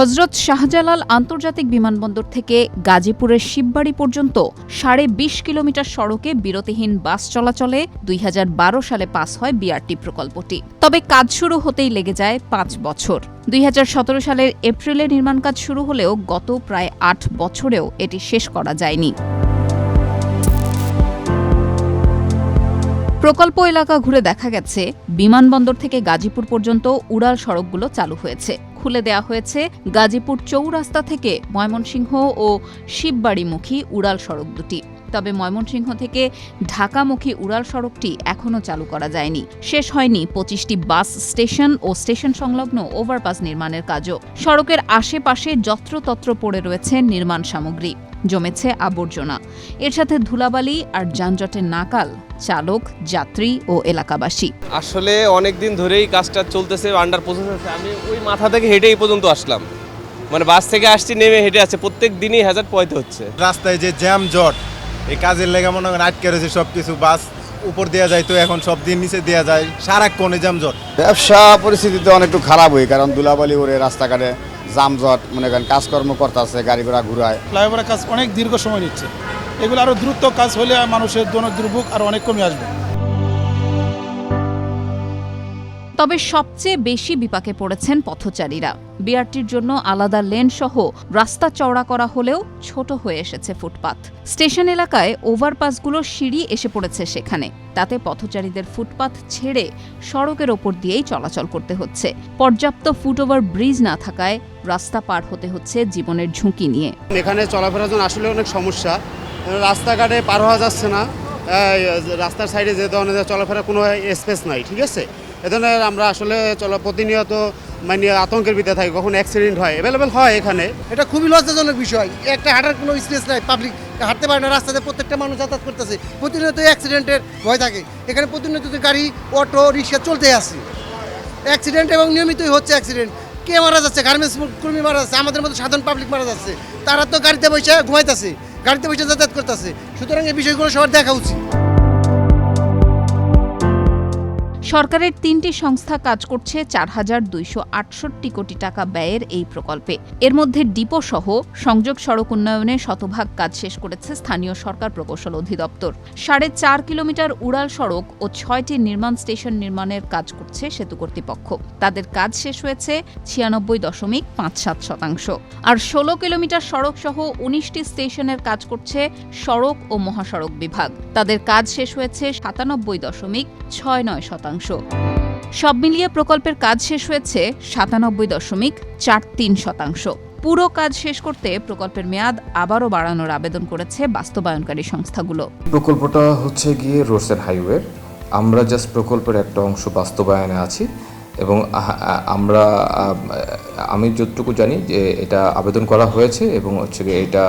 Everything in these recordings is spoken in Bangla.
হজরত শাহজালাল আন্তর্জাতিক বিমানবন্দর থেকে গাজীপুরের শিববাড়ি পর্যন্ত সাড়ে বিশ কিলোমিটার সড়কে বিরতিহীন বাস চলাচলে দুই হাজার বারো সালে পাস হয় বিআরটি প্রকল্পটি। তবে কাজ শুরু হতেই লেগে যায় পাঁচ বছর। দুই হাজার সতেরো সালের এপ্রিলে নির্মাণ কাজ শুরু হলেও গত প্রায় আট বছরেও এটি শেষ করা যায়নি। প্রকল্প এলাকা ঘুরে দেখা গেছে, বিমানবন্দর থেকে গাজীপুর পর্যন্ত উড়াল সড়কগুলো চালু হয়েছে। খুলে দেয়া হয়েছে গাজীপুর চৌরাস্তা থেকে ময়মনসিংহ ও শিববাড়িমুখী উড়াল সড়ক দুটি। তবে ময়মনসিংহ থেকে ঢাকামুখী উড়াল সড়কটি এখনও চালু করা যায়নি। শেষ হয়নি পঁচিশটি বাস স্টেশন ও স্টেশন সংলগ্ন ওভারপাস নির্মাণের কাজও। সড়কের আশেপাশে যত্রতত্র পড়ে রয়েছে নির্মাণ সামগ্রী। জমেছে আবর্জনা। এর সাথে ধুলাবালি আর যানজটের নাকাল চালক যাত্রী ও এলাকাবাসী। আসলে অনেক দিন ধরেই কাজটা চলতেছে আন্ডার প্রসেস আছে। আমি ওই মাথা থেকে হেঁটে এই পর্যন্ত আসলাম। মানে বাস থেকে আসছি নেমে হেঁটে আছে। প্রত্যেক দিনই হাজার পয়তে হচ্ছে। রাস্তায় যে জ্যাম জট এই কাজের লেগে মনে হয় আটকে রয়েছে সব কিছু বাস উপর দেওয়া যায় তো এখন সব দিন নিচে দেওয়া যায়। সারাক্ষণে জ্যাম জট। ব্যবসা পরিস্থিতিতে অনেক একটু খারাপ হয় কারণ ধুলাবালি ওরে রাস্তাঘাটে যানজট, মনে করেন, কাজকর্ম করতেছে, গাড়ি ঘোড়া ঘুরায়। ফ্লাইওভারের কাজ অনেক দীর্ঘ সময় নিচ্ছে। এগুলো আরও দ্রুত কাজ হলে মানুষের দুর্ভোগ আরও অনেক কমে আসবে। তবে সবচেয়ে বেশি বিপাকে পড়েছেন পথচারীরা। বিআরটির জন্য আলাদা লেন সহ রাস্তা চওড়া করা হলেও ছোট হয়ে এসেছে ফুটপাত। স্টেশন এলাকায় ওভারপাসগুলোর সিঁড়ি এসে পড়েছে সেখানে। তাতে পথচারীদের ফুটপাত ছেড়ে সড়কের ওপর দিয়েই চলাচল করতে হচ্ছে। পর্যাপ্ত ফুটওভার ব্রিজ না থাকায় রাস্তা পার হতে হচ্ছে জীবনের ঝুঁকি নিয়ে। এখানে চলাফেরার জন্য আসলে অনেক সমস্যা। রাস্তাঘাটে পার হওয়া যাচ্ছে না। রাস্তার সাইডে যে ধরনের চলাফেরা কোনো স্পেস নাই, ঠিক আছে? এ ধরনের আমরা আসলে চলো প্রতিনিয়ত মানে আতঙ্কের ভিতরে থাকি, কখন অ্যাক্সিডেন্ট হয় অ্যাভেলেবেল হয় এখানে। এটা খুবই লজ্জাজনক বিষয়। একটা হাঁটার কোনো স্পেস নাই পাবলিক হাঁটতে পারে না, রাস্তাতে প্রত্যেকটা মানুষ যাতায়াত করতেছে। প্রতিনিয়ত অ্যাক্সিডেন্টের ভয় থাকে। এখানে প্রতিনিয়ত গাড়ি অটো রিক্সা চলতে আছে। অ্যাক্সিডেন্ট এবং নিয়মিতই হচ্ছে অ্যাক্সিডেন্ট কে মারা যাচ্ছে? গার্মেন্টস কর্মী মারা যাচ্ছে, আমাদের মতো সাধারণ পাবলিক মারা যাচ্ছে। তারা তো গাড়িতে বসে ঘুমাইতেছে, গাড়িতে বসে যাতায়াত করতেছে। সুতরাং এই বিষয়গুলো সবার দেখা উচিত। সরকারের তিনটি সংস্থা কাজ করছে চার হাজার দুইশো আটষট্টি কোটি টাকা ব্যয়ের এই প্রকল্পে। এর মধ্যে ডিপো সহ সংযোগ সড়ক উন্নয়নে শতভাগ কাজ শেষ করেছে স্থানীয় সরকার প্রকৌশল অধিদপ্তর। সাড়ে চার কিলোমিটার উড়াল সড়ক ও ছয়টি নির্মাণ স্টেশন নির্মাণের কাজ করছে সেতু কর্তৃপক্ষ। তাদের কাজ শেষ হয়েছে ছিয়ানব্বই দশমিক পাঁচ সাত শতাংশ। আর ষোলো কিলোমিটার সড়ক সহ উনিশটি স্টেশনের কাজ করছে সড়ক ও মহাসড়ক বিভাগ। তাদের কাজ শেষ হয়েছে সাতানব্বই দশমিক ছয় নয় শতাংশ। সব মিলিয়ে প্রকল্পের কাজ শেষ হয়েছে সাতানব্বই দশমিক চার তিন শতাংশ। পুরো কাজ শেষ করতে প্রকল্পের মেয়াদ আবারও বাড়ানোর আবেদন করেছে বাস্তবায়নকারী সংস্থাগুলো। প্রকল্পটা হচ্ছে গিয়ে রোডস হাইওয়ে আমরা জাস্ট প্রকল্পের একটা অংশ বাস্তবায়নে আছি এবং আমরা আমি যতটুকু জানি যে এটা আবেদন করা হয়েছে এবং হচ্ছে গিয়ে এটা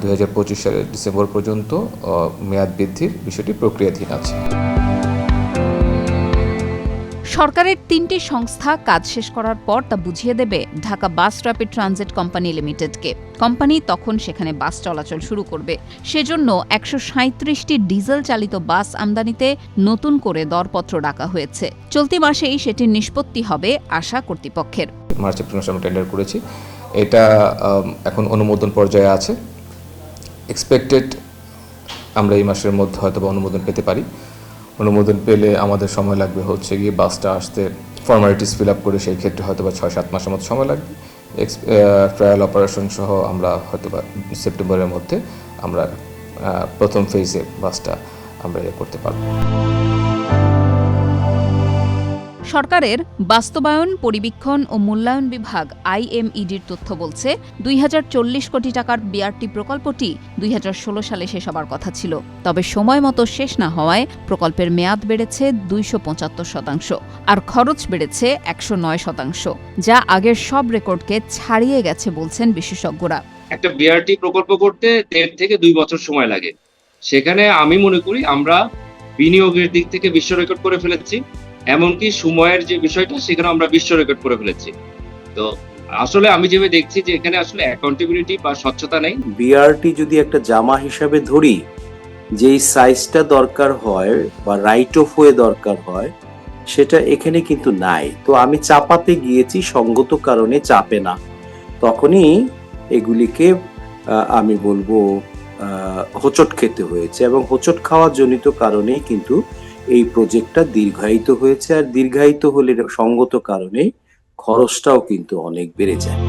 দু হাজার পঁচিশ সালের ডিসেম্বর পর্যন্ত মেয়াদ বৃদ্ধির বিষয়টি প্রক্রিয়াধীন আছে। সরকারের তিনটি সংস্থা কাজ শেষ করার পর তা বুঝিয়ে দেবে Dhaka bus rapid transit company লিমিটেডকে। Company তখন সেখানে বাস চলাচল শুরু করবে। সেজন্য একশো সাঁত্রিশটি ডিজেল চালিত বাস আমদানিতে নতুন করে দরপত্র ডাকা হয়েছে। চলতি মাসেই সেটির নিষ্পত্তি হবে আশা কর্তৃপক্ষের। টেন্ডার করেছি। এটা এখন অনুমোদন পর্যায়ে আছে। এক্সপেক্টেড আমরা এই মাসের মধ্যে হয়তো অনুমোদন পেতে পারি। অনুমোদন পেলে আমাদের সময় লাগবে হচ্ছে গিয়ে বাসটা আসতে ফর্মালিটিস ফিল আপ করে সেই ক্ষেত্রে হয়তো বা ছয়, সাত মাসের মতো সময় লাগবে। এক্স ট্রায়াল অপারেশন সহ আমরা হয়তো বা সেপ্টেম্বরের মধ্যে আমরা প্রথম ফেজে বাসটা আমরা ইয়ে করতে পারব। সরকারের বাস্তবায়ন, পরিবীক্ষণ ও মূল্যায়ন বিভাগ আইএমইডির তথ্য বলছে দুই কোটি টাকার বিআরটি প্রকল্পটি দুই সালে শেষ হবার কথা ছিল। তবে সময় মতো শেষ না হওয়ায় প্রকল্পের মেয়াদ বেড়েছে দুইশো পঁচাত্তর শতাংশ আর খরচ বেড়েছে একশো নয় শতাংশ, যা আগের সব রেকর্ডকে ছাড়িয়ে গেছে বলছেন বিশেষজ্ঞরা। একটা বিআরটি প্রকল্প করতে দেড় থেকে দুই বছর সময় লাগে। সেখানে আমি মনে করি আমরা বিনিয়োগের দিক থেকে বিশ্ব রেকর্ড করে ফেলেছি। এমনকি সময়ের যে বিষয়টা সেখানে আমরা বিশ্ব রেকর্ড করে ফেলেছি। তো আসলে আমি যেভাবে দেখছি যে এখানে আসলে অ্যাকাউন্টেবিলিটি বা স্বচ্ছতা নেই। বিআরটি যদি একটা জামা হিসাবে ধরি, যেই সাইজটা দরকার হয় বা রাইট অফ ওয়ে দরকার হয়, সেটা এখানে কিন্তু নাই। তো আমি চাপাতে গিয়েছি, সঙ্গত কারণে চাপে না। তখনই এগুলিকে আমি বলব হোঁচট খেতে হয়েছে এবং হোঁচট খাওয়া জনিত কারণেই কিন্তু এই প্রজেক্টটা দীর্ঘায়িত হয়েছে আর দীর্ঘায়িত হলে সঙ্গত কারণে খরচটাও কিন্তু অনেক বেড়ে যায়।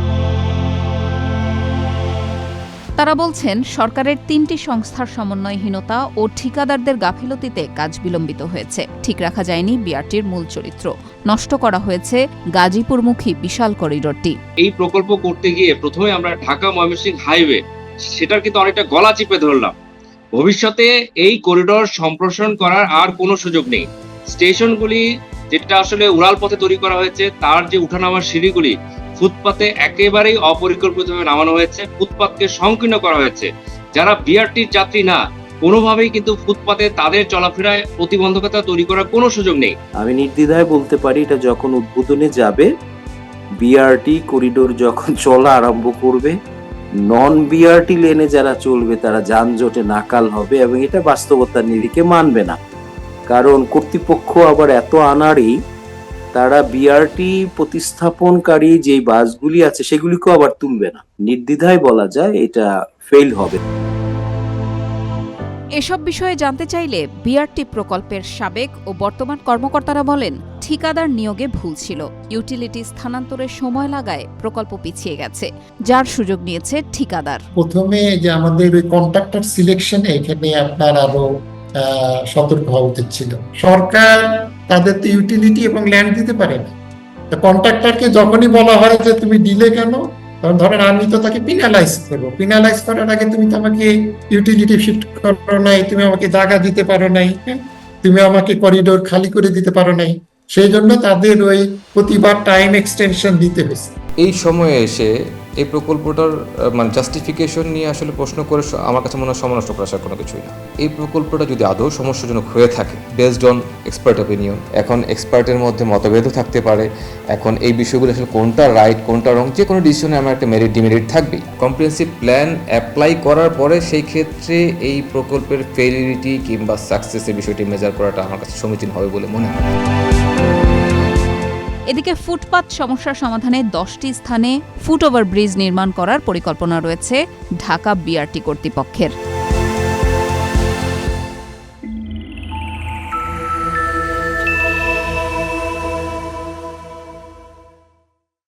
তারা বলছেন সরকারের তিনটি সংস্থার সমন্বয়হীনতা ও ঠিকাদারদের গাফিলতিতে কাজ বিলম্বিত হয়েছে। ঠিক রাখা যায়নি বিআরটির মূল চরিত্র। নষ্ট করা হয়েছে গাজীপুরমুখী বিশাল করিডোরটি। এই প্রকল্প করতে গিয়ে প্রথমে আমরা ঢাকা ময়মনসিংহ হাইওয়ে সেটার কিন্তু অনেকটা গলা চিপে ধরলাম। ভবিষ্যতে এই করিডোর সম্প্রসারণ করার আর কোনো সুযোগ নেই। স্টেশনগুলি যেটা আসলে উড়াল পথে তৈরি করা হয়েছে, তার যে উঠানামার সিঁড়িগুলি, ফুটপাতে একেবারেই অপরিকল্পিতভাবে নামানো হয়েছে, ফুটপাতকে সংকীর্ণ করা হয়েছে। যারা বিআরটির যাত্রী না, কোনোভাবেই কিন্তু ফুটপাতে তাদের চলাফেরায় প্রতিবন্ধকতা তৈরি করার কোনো সুযোগ নেই। আমি নির্দ্বিধায় বলতে পারি, এটা যখন উদ্বোধনে যাবে বিআরটি করিডোর যখন চলা আরম্ভ করবে নন বিআরটি লেনে যারা চলবে, তারা যানজটে নাকাল হবে এবং এটা বাস্তবতার নিরিখে মানবে না। কারণ কর্তৃপক্ষ আবার এত আনাড়ি, তারা বিআরটি প্রতিস্থাপনকারী যে বাসগুলি আছে, সেগুলিকেও আবার তুলবে না। নির্দ্বিধায় বলা যায় এটা ফেল হবে। এসব বিষয়ে জানতে চাইলে বিআরটি প্রকল্পের সাবেক ও বর্তমান কর্মকর্তারা বলেন, ঠিকাদার নিয়োগে ভুল ছিল। ইউটিলিটি স্থানান্তরের সময় লাগায় প্রকল্প পিছিয়ে গেছে। যার সুযোগ নিয়েছে ঠিকাদার। প্রথমে যে আমাদের ওই কন্ট্রাক্টর সিলেকশনে এখানে আপনার আরও সতর্ক হওয়া উচিত ছিল। সরকার তাদের তো ইউটিলিটি এবং ল্যান্ড দিতে পারে না। কন্ট্রাক্টরকে যখনই বলা হয় যে তুমি দিলে কেন তখন ধরেন আমি তো তাকে পিনালাইজ করব। পিনালাইজ করার আগে তুমি তো আমাকে ইউটিলিটি শিফট করো নাই, তুমি আমাকে জায়গা দিতে পারো নাই হ্যাঁ? তুমি আমাকে করিডোর খালি করে দিতে পারো নাই। সেই জন্য তাদের ওই প্রতিবার টাইম এক্সটেনশন দিতে হয়েছে। এই সময়ে এসে এই প্রকল্পটার মানে জাস্টিফিকেশন নিয়ে আসলে প্রশ্ন করে আমার কাছে মনে হয় সময় নষ্ট করার কোনো কিছুই না। এই প্রকল্পটা যদি আদৌ সমস্যাজনক হয়ে থাকে বেসড অন এক্সপার্ট অপিনিয়ন এখন এক্সপার্টের মধ্যে মতভেদও থাকতে পারে, এখন এই বিষয়গুলো আসলে কোনটা রাইট কোনটা রং যে কোনো ডিসিশনে আমার একটা মেরিট ডিমেরিট থাকবে কম্প্রিহেন্সিভ প্ল্যান অ্যাপ্লাই করার পরে সেই ক্ষেত্রে এই প্রকল্পের ফেলিলিটি কিংবা সাকসেসের বিষয়টি মেজার করাটা আমার কাছে সমীচীন হবে বলে মনে হয়। এদিকে ফুটপাত সমস্যার সমাধানে দশটি স্থানে ফুট ওভার ব্রিজ নির্মাণ করার পরিকল্পনা রয়েছে ঢাকা বিআরটি কর্তৃপক্ষের।